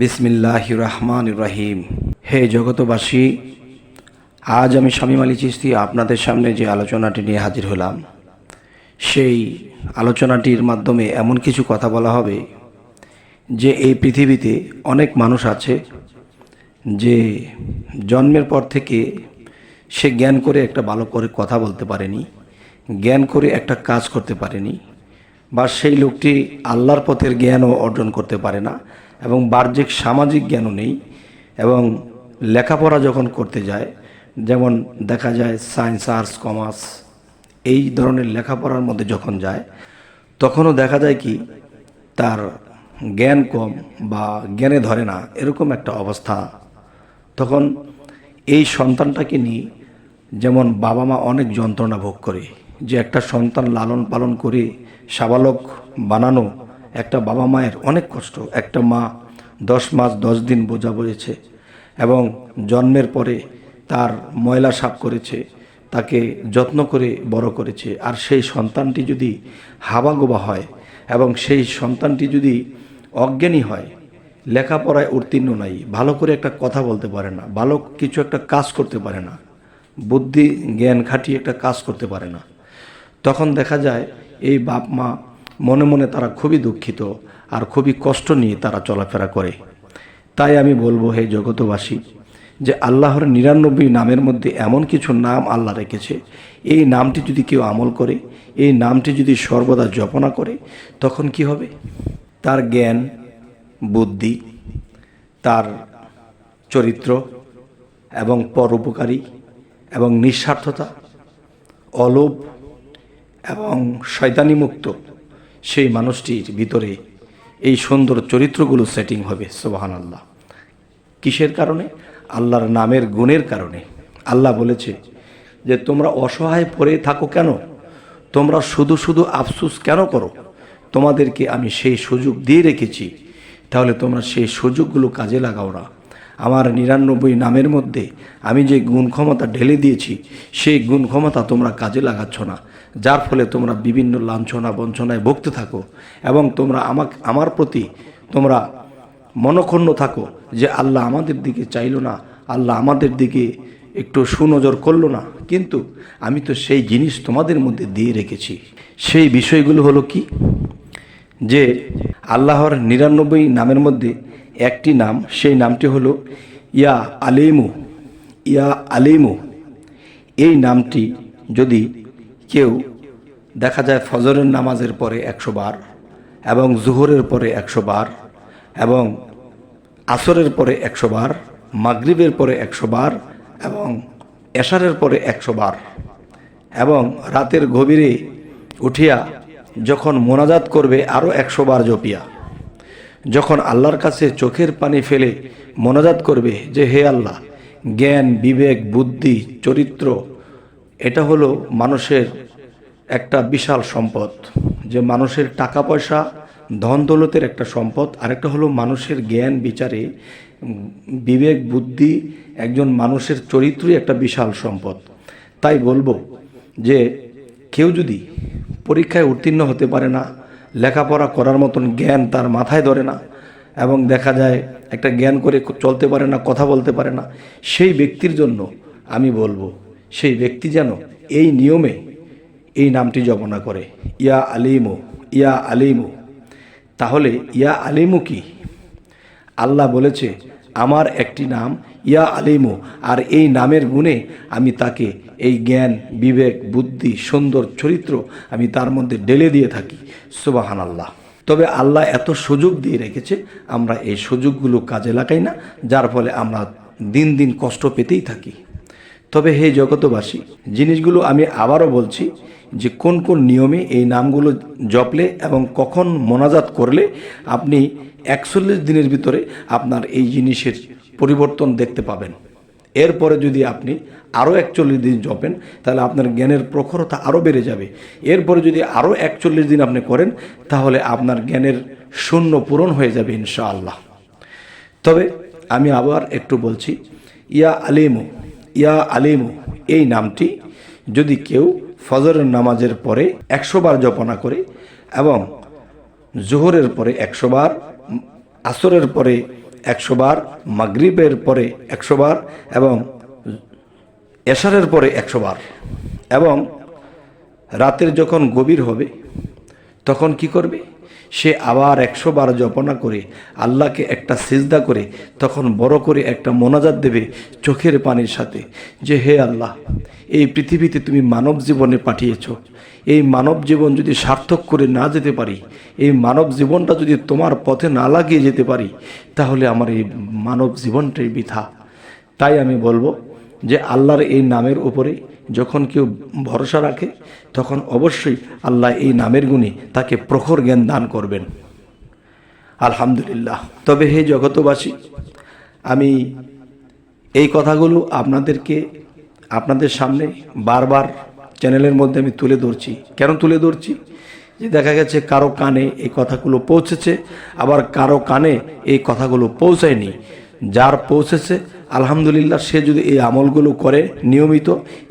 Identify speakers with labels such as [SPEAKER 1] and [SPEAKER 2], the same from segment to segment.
[SPEAKER 1] বিসমিল্লাহ রহমান রাহিম হে জগতবাসী, আজ আমি শামীম আলী চিস্তি আপনাদের সামনে যে আলোচনাটি নিয়ে হাজির হলাম, সেই আলোচনাটির মাধ্যমে এমন কিছু কথা বলা হবে যে এই পৃথিবীতে অনেক মানুষ আছে যে জন্মের পর থেকে সে জ্ঞান করে একটা ভালো করে কথা বলতে পারেনি, জ্ঞান করে একটা কাজ করতে পারেনি, বা সেই লোকটি আল্লাহর পথের জ্ঞানও অর্জন করতে পারে না। এবং বাহ্যিক সামাজিক জ্ঞানও নেই এবং লেখাপড়া যখন করতে যায়, যেমন দেখা যায় সায়েন্স, আর্টস, কমার্স, এই ধরনের লেখাপড়ার মধ্যে যখন যায়, তখনও দেখা যায় কি তার জ্ঞান কম বা জ্ঞানে ধরে না, এরকম একটা অবস্থা। তখন এই সন্তানটাকে নিয়ে যেমন বাবা মা অনেক যন্ত্রণা ভোগ করে যে একটা সন্তান লালন পালন করে সাবালক বানানো একটা বাবা মায়ের অনেক কষ্ট। একটা মা দশ মাস দশ দিন বোঝা বয়েছে এবং জন্মের পরে তার ময়লা সাফ করেছে, তাকে যত্ন করে বড় করেছে। আর সেই সন্তানটি যদি হাবাগোবা হয় এবং সেই সন্তানটি যদি অজ্ঞানী হয়, লেখাপড়ায় উত্তীর্ণ নাই, ভালো করে একটা কথা বলতে পারে না, ভালো কিছু একটা কাজ করতে পারে না, বুদ্ধি জ্ঞান খাটিয়ে একটা কাজ করতে পারে না, তখন দেখা যায় এই বাপ মা মনে মনে তারা খুবই দুঃখিত আর খুবই কষ্ট নিয়ে তারা চলাফেরা করে। তাই আমি বলব, হে জগতবাসী যে আল্লাহর নিরানব্বই নামের মধ্যে এমন কিছু নাম আল্লাহ রেখেছে, এই নামটি যদি কেউ আমল করে, এই নামটি যদি সর্বদা জপনা করে, তখন কি হবে? তার জ্ঞান, বুদ্ধি, তার চরিত্র এবং পরোপকারী এবং নিঃস্বার্থতা, অলোভ এবং শয়তানিমুক্ত সেই মানুষটির ভিতরে এই সুন্দর চরিত্রগুলো সেটিং হবে সোবাহান আল্লাহ কিসের কারণে? আল্লাহর নামের গুণের কারণে। আল্লাহ বলেছে যে, তোমরা অসহায় পড়ে থাকো কেন? তোমরা শুধু শুধু আফসুস কেন করো? তোমাদেরকে আমি সেই সুযোগ দিয়ে রেখেছি। তাহলে তোমরা সেই সুযোগগুলো কাজে লাগাও না। আমার নিরানব্বই নামের মধ্যে আমি যে গুণ ক্ষমতা ঢেলে দিয়েছি, সেই গুণ ক্ষমতা তোমরা কাজে লাগাচ্ছ না। যার ফলে তোমরা বিভিন্ন লাঞ্ছনা বঞ্চনায় ভুগতে থাকো এবং তোমরা আমাকে আমার প্রতি তোমরা মনক্ষণ্ণ থাকো যে আল্লাহ আমাদের দিকে চাইলো না, আল্লাহ আমাদের দিকে একটু সুনজর করল না। কিন্তু আমি তো সেই জিনিস তোমাদের মধ্যে দিয়ে রেখেছি। সেই বিষয়গুলো হলো কি? যে আল্লাহর নিরানব্বই নামের মধ্যে একটি নাম, সেই নামটি হলো ইয়া আলিমু ইয়া আলিমু। এই নামটি যদি কেউ দেখা যায় ফজরের নামাজের পরে একশো বার এবং জুহরের পরে একশো বার এবং আসরের পরে একশো বার, মাগরিবের পরে একশো বার এবং এশারের পরে একশো বার এবং রাতের গভীরে উঠিয়া যখন মোনাজাত করবে আরও একশো বার জপিয়া। যখন আল্লাহর কাছে চোখের পানি ফেলে মোনাজাত করবে যে, হে আল্লাহ, জ্ঞান, বিবেক, বুদ্ধি, চরিত্র এটা হলো মানুষের একটা বিশাল সম্পদ। যে মানুষের টাকা পয়সা ধন দৌলতের একটা সম্পদ, আরেকটা হলো মানুষের জ্ঞান বিচারে, বিবেক, বুদ্ধি, একজন মানুষের চরিত্রই একটা বিশাল সম্পদ। তাই বলব যে কেউ যদি পরীক্ষায় উত্তীর্ণ হতে পারে না, লেখাপড়া করার মতন জ্ঞান তার মাথায় ধরে না, এবং দেখা যায় একটা জ্ঞান করে চলতে পারে না, কথা বলতে পারে না, সেই ব্যক্তির জন্য আমি বলব সেই ব্যক্তি যেন এই নিয়মে এই নামটি জপনা করে, ইয়া আলিমু ইয়া আলিমু। তাহলে ইয়া আলিমু কি? আল্লাহ বলেছে, আমার একটি নাম ইয়া আলিমু, আর এই নামের গুণে আমি তাকে এই জ্ঞান, বিবেক, বুদ্ধি, সুন্দর চরিত্র আমি তার মধ্যে ঢেলে দিয়ে থাকি। সুবাহান আল্লাহ তবে আল্লাহ এত সুযোগ দিয়ে রেখেছে, আমরা এই সুযোগগুলো কাজে লাগাই না, যার ফলে আমরা দিন দিন কষ্ট পেতেই থাকি। তবে হে জগতবাসী, জিনিসগুলো আমি আবারও বলছি যে কোন কোন নিয়মে এই নামগুলো জপলে এবং কখন মোনাজাত করলে আপনি একচল্লিশ দিনের ভিতরে আপনার এই জিনিসের পরিবর্তন দেখতে পাবেন। এরপরে যদি আপনি আরও একচল্লিশ দিন জপেন, তাহলে আপনার জ্ঞানের প্রখরতা আরও বেড়ে যাবে। এরপরে যদি আরও একচল্লিশ দিন আপনি করেন, তাহলে আপনার জ্ঞানের শূন্য পূরণ হয়ে যাবে ইনশাআল্লাহ। তবে আমি আবার একটু বলছি, ইয়া আলিমু ইয়া আলিমু, এই নামটি যদি কেউ ফজরের নামাজের পরে একশো বার জপনা করে এবং জোহরের পরে একশো বার, আসরের পরে একশো বার, মাগরিবের পরে একশো বার এবং এশারের পরে একশো বার এবং রাতের যখন গভীর হবে, তখন কি করবে? সে আবার একশো বার জপনা করে আল্লাহকে একটা সিজদা করে, তখন বড় করে একটা মোনাজাত দেবে চোখের পানির সাথে। যে হে আল্লাহ, এই পৃথিবীতে তুমি মানব জীবনে পাঠিয়েছ। এই মানব জীবন যদি সার্থক করে না যেতে পারি, এই মানব জীবনটা যদি তোমার পথে না লাগিয়ে যেতে পারি, তাহলে আমার এই মানব জীবনটাই বৃথা। তাই আমি বলব যে আল্লাহর এই নামের উপরে যখন কেউ ভরসা রাখে, তখন অবশ্যই আল্লাহ এই নামের গুণে তাকে প্রখর জ্ঞান দান করবেন। আলহামদুলিল্লাহ। তবে হে জগতবাসী, আমি এই কথাগুলো আপনাদেরকে, আপনাদের সামনে বারবার চ্যানেলের মধ্যে আমি তুলে ধরছি। কেন তুলে ধরছি? যে দেখা গেছে কারও কানে এই কথাগুলো পৌঁছেছে, আবার কারও কানে এই কথাগুলো পৌঁছায়নি। যার পৌঁছেছে আলহামদুলিল্লাহ, সে যদি এই আমলগুলো করে নিয়মিত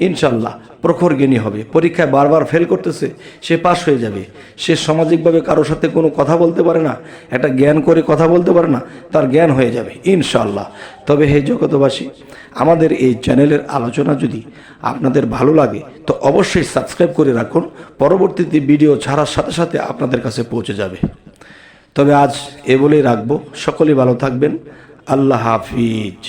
[SPEAKER 1] ইনশাল্লাহ প্রখর জ্ঞানী হবে। পরীক্ষায় বারবার ফেল করতেছে, সে পাশ হয়ে যাবে। সে সামাজিকভাবে কারোর সাথে কোনো কথা বলতে পারে না, একটা জ্ঞান করে কথা বলতে পারে না, তার জ্ঞান হয়ে যাবে ইনশাল্লাহ তবে হে জগতবাসী আমাদের এই চ্যানেলের আলোচনা যদি আপনাদের ভালো লাগে, তো অবশ্যই সাবস্ক্রাইব করে রাখুন। পরবর্তীতে ভিডিও ছাড়ার সাথে সাথে আপনাদের কাছে পৌঁছে যাবে। তবে আজ এ বলেই রাখব, সকলেই ভালো থাকবেন। আল্লাহ হাফিজ।